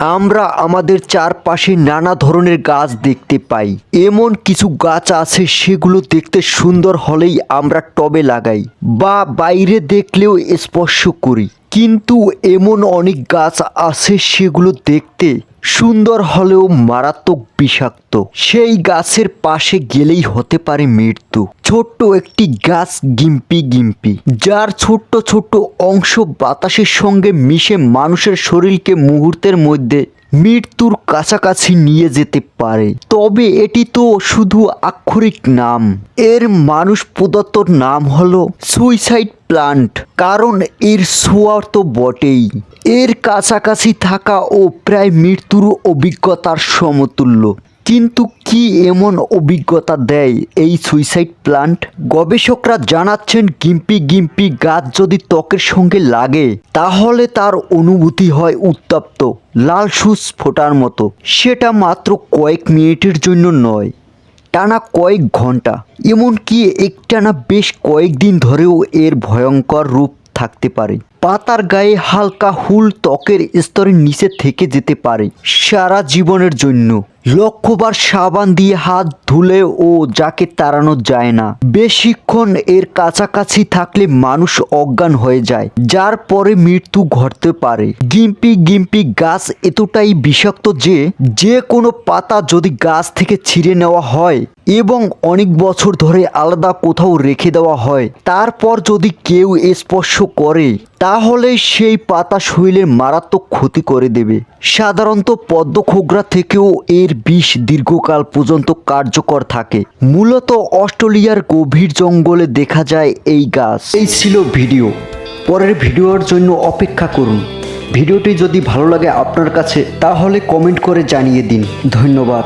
আমরা আমাদের চারপাশে নানা ধরনের গাছ দেখতে পাই। এমন কিছু গাছ আছে, সেগুলো দেখতে সুন্দর হলেই আমরা টবে লাগাই বা বাইরে দেখলেও স্পর্শ করি। কিন্তু এমন অনেক গাছ আছে, সেগুলো দেখতে সুন্দর হলেও মারাত্মক বিষাক্ত। সেই গাছের পাশে গেলেই হতে পারে মৃত্যু। ছোট্ট একটি গাছ গিম্পি গিম্পি, যার ছোট্ট ছোট্ট অংশ বাতাসের সঙ্গে মিশে মানুষের শরীরকে মুহূর্তের মধ্যে মৃত্যুর কাছাকাছি নিয়ে যেতে পারে। তবে এটি তো শুধু আক্ষরিক নাম। এর মানুষ প্রদত্তর নাম হলো সুইসাইড প্লান্ট, কারণ এর ছোঁয়া তো বটেই। এর কাছাকাছি থাকা ও প্রায় মৃত্যুর অভিজ্ঞতার সমতুল্য। কিন্তু কি এমন অভিজ্ঞতা দেয় এই সুইসাইড প্লান্ট গবেষকরা জানাচ্ছেন, গিম্পি গিম্পি গাছ যদি ত্বকের সঙ্গে লাগে, তাহলে তার অনুভূতি হয় উত্তপ্ত, লাল সুস ফোটার মতো। সেটা মাত্র কয়েক মিনিটের জন্য নয়, টানা কয়েক ঘণ্টা। এমনকি একটানা বেশ কয়েকদিন ধরেও এর ভয়ঙ্কর রূপ থাকতে পারে। পাতার গায়ে হালকা হুল ত্বকের স্তরের নিচে থেকে যেতে পারে সারা জীবনের জন্য। লক্ষ্যবার সাবান দিয়ে হাত ধুলে ও যাকে তাড়ানো যায় না। বেশিক্ষণ এর কাছাকাছি থাকলে মানুষ অজ্ঞান হয়ে যায়, যার পরে মৃত্যু ঘটতে পারে। গিম্পি গিম্পি গাছ এতটাই বিষাক্ত যে যে কোনো পাতা যদি গাছ থেকে ছিঁড়ে নেওয়া হয় এবং অনেক বছর ধরে আলাদা কোথাও রেখে দেওয়া হয়। তারপর যদি কেউ স্পর্শ করে, তাহলে সেই পাতা শরীরের মারাত্মক ক্ষতি করে দেবে। সাধারণত পদ্ম পদ্মখোগরা থেকেও এর বিষ দীর্ঘকাল পর্যন্ত কার্যকর থাকে। মূলত অস্ট্রেলিয়ার গভীর জঙ্গলে দেখা যায় এই গাছ। এই ছিল ভিডিও। পরের ভিডিওর জন্য অপেক্ষা করুন। ভিডিওটি যদি ভালো লাগে আপনার কাছে, তাহলে কমেন্ট করে জানিয়ে দিন। ধন্যবাদ।